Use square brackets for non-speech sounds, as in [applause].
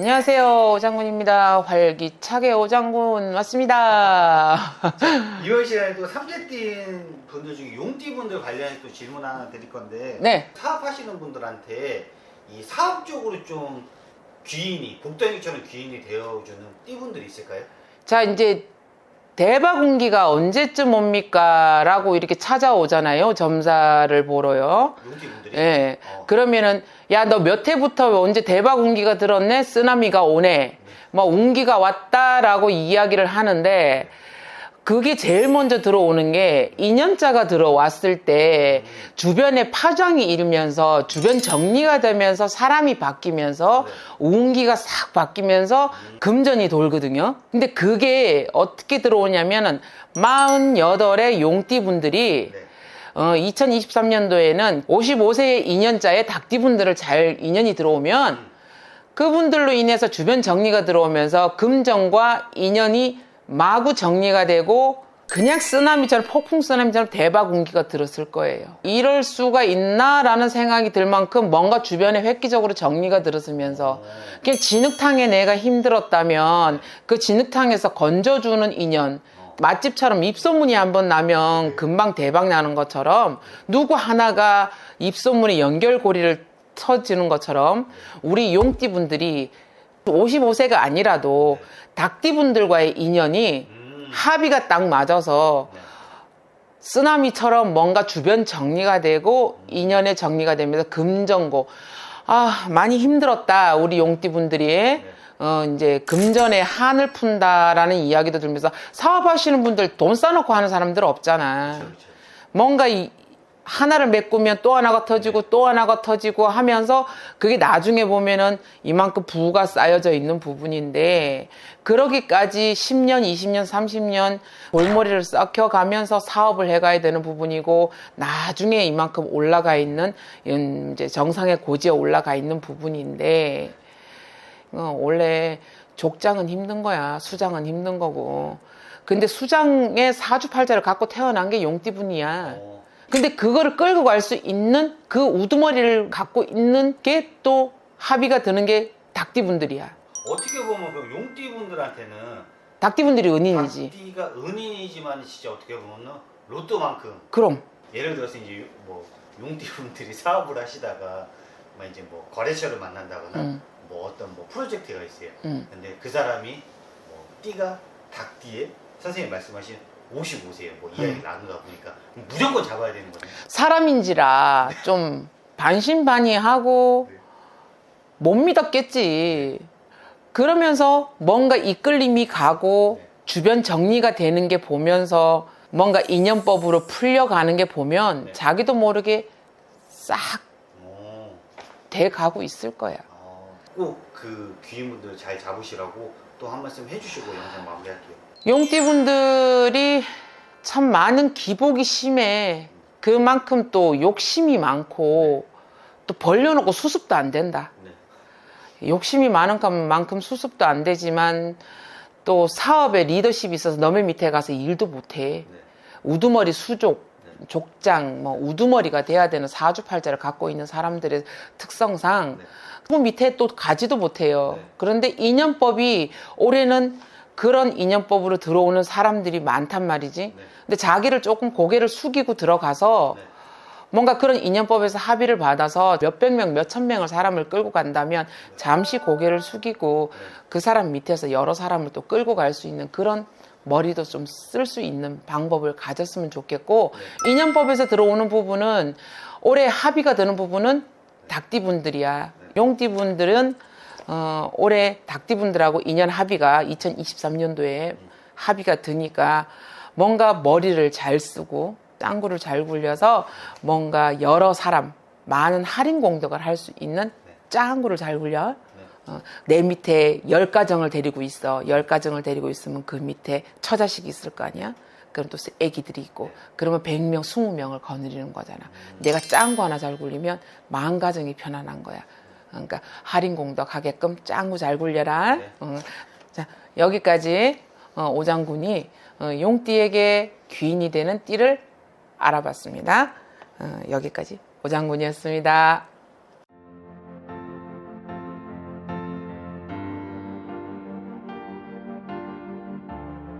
안녕하세요. 오장군입니다. 활기차게 오장군 왔습니다. [laughs] 이번 시간에 또 삼재띠 분들 중에 용띠 분들 관련해서 또 질문 하나 드릴 건데 네. 사업하시는 분들한테 이 사업적으로 좀 귀인이 복덩이처럼 귀인이 되어주는 띠분들이 있을까요? 자, 이제 대박 운기가 언제쯤 옵니까? 라고 이렇게 찾아오잖아요. 점사를 보러요. 예. 어. 그러면은, 야, 너 몇 해부터 언제 대박 운기가 들었네? 쓰나미가 오네. 뭐, 운기가 왔다라고 이야기를 하는데, 그게 제일 먼저 들어오는 게 2년자가 들어왔을 때 주변에 파장이 일면서 주변 정리가 되면서 사람이 바뀌면서 운기가 싹 바뀌면서 금전이 돌거든요. 근데 그게 어떻게 들어오냐면은 48의 용띠 분들이 네. 어, 2023년도에는 55세의 2년자의 닭띠분들을 잘 인연이 들어오면 그분들로 인해서 주변 정리가 들어오면서 금전과 인연이 마구 정리가 되고 그냥 쓰나미처럼 폭풍 쓰나미처럼 대박 운기가 들었을 거예요. 이럴 수가 있나라는 생각이 들 만큼 뭔가 주변에 획기적으로 정리가 들었으면서 그냥 진흙탕에 내가 힘들었다면 그 진흙탕에서 건져주는 인연 맛집처럼 입소문이 한번 나면 금방 대박 나는 것처럼 누구 하나가 입소문이 연결고리를 터지는 것처럼 우리 용띠 분들이 55세가 아니라도 닭띠 분들과의 인연이 음. 합의가 딱 맞아서 네. 쓰나미처럼 뭔가 주변 정리가 되고 인연의 정리가 되면서 금전고 아 많이 힘들었다 우리 용띠 분들이 어 이제 금전에 한을 푼다라는 이야기도 들면서 사업하시는 분들 돈 써놓고 하는 사람들 없잖아. 뭔가 이 하나를 메꾸면 또 하나가 터지고 또 하나가 터지고 하면서 그게 나중에 보면은 이만큼 부가 쌓여져 있는 부분인데 그러기까지 10년, 20년, 30년 골머리를 썩혀 가면서 사업을 해가야 되는 부분이고 나중에 이만큼 올라가 있는 음, 이제 정상의 고지에 올라가 있는 부분인데 어, 원래 족장은 힘든 거야. 수장은 힘든 거고. 근데 수장의 사주팔자를 갖고 태어난 게 용띠분이야. 어. 근데 그거를 끌고 갈 수 있는 그 우두머리를 갖고 있는 게 또 합의가 드는 게 닭띠분들이야. 어떻게 보면 그 용띠 분들한테는 닭띠분들이 은인이지. 닭띠가 은인이지만 진짜 어떻게 보면 로또만큼 그럼. 예를 들어서 이제 뭐 용띠 분들이 [laughs] 사업을 하시다가 뭐 이제 뭐 거래처를 만난다거나 음. 뭐 어떤 뭐 프로젝트가 있어요. 음. 근데 그 사람이 뭐 띠가 닭띠에 선생님 말씀하신 55세예요. 뭐 이야기 음. 나누다 보니까 무조건 잡아야 되는 거죠. 사람인지라 좀 반신반의하고 네. 못 믿었겠지. 그러면서 뭔가 이끌림이 가고 네. 주변 정리가 되는 게 보면서 뭔가 인연법으로 풀려가는 게 보면 네. 자기도 모르게 싹 오. 돼 가고 있을 거야. 어, 꼭그 귀인분들 잘 잡으시라고 또 한 말씀 해주시고 영상 마무리할게요. 용띠분들이 참 많은 기복이 심해. 그만큼 또 욕심이 많고 또 벌려놓고 수습도 안 된다. 네. 욕심이 많은 만큼 수습도 안 되지만 또 사업에 리더십이 있어서 너의 밑에 가서 일도 못해. 네. 우두머리 수족, 네. 족장, 뭐 우두머리가 돼야 되는 사주팔자를 갖고 있는 사람들의 특성상 네. 그 밑에 또 가지도 못해요. 네. 그런데 인연법이 올해는 그런 인연법으로 들어오는 사람들이 많단 말이지. 네. 근데 자기를 조금 고개를 숙이고 들어가서 네. 뭔가 그런 인연법에서 합의를 받아서 몇백 명, 몇천 명을 사람을 끌고 간다면 잠시 고개를 숙이고 그 사람 밑에서 여러 사람을 또 끌고 갈 수 있는 그런 머리도 좀 쓸 수 있는 방법을 가졌으면 좋겠고 인연법에서 들어오는 부분은 올해 합의가 되는 부분은 닭띠분들이야. 용띠분들은 어, 올해 닭띠분들하고 인연 합의가 2023년도에 합의가 드니까 뭔가 머리를 잘 쓰고 짱구를 잘 굴려서 뭔가 여러 사람 많은 할인 공덕을 할 수 있는 짱구를 잘 굴려. 어, 내 밑에 열 가정을 데리고 있어. 열 가정을 데리고 있으면 그 밑에 처자식이 있을 거 아니야? 그럼 또 애기들이 있고. 그러면 100명 20명을 거느리는 거잖아. 내가 짱구 하나 잘 굴리면 만 가정이 편안한 거야 그러니까 할인 공덕 하게끔 짱구 잘 굴려라 네. 어, 자, 여기까지 어, 오장군이 어, 용띠에게 귀인이 되는 띠를 알아봤습니다. 어, 여기까지 오장군이었습니다.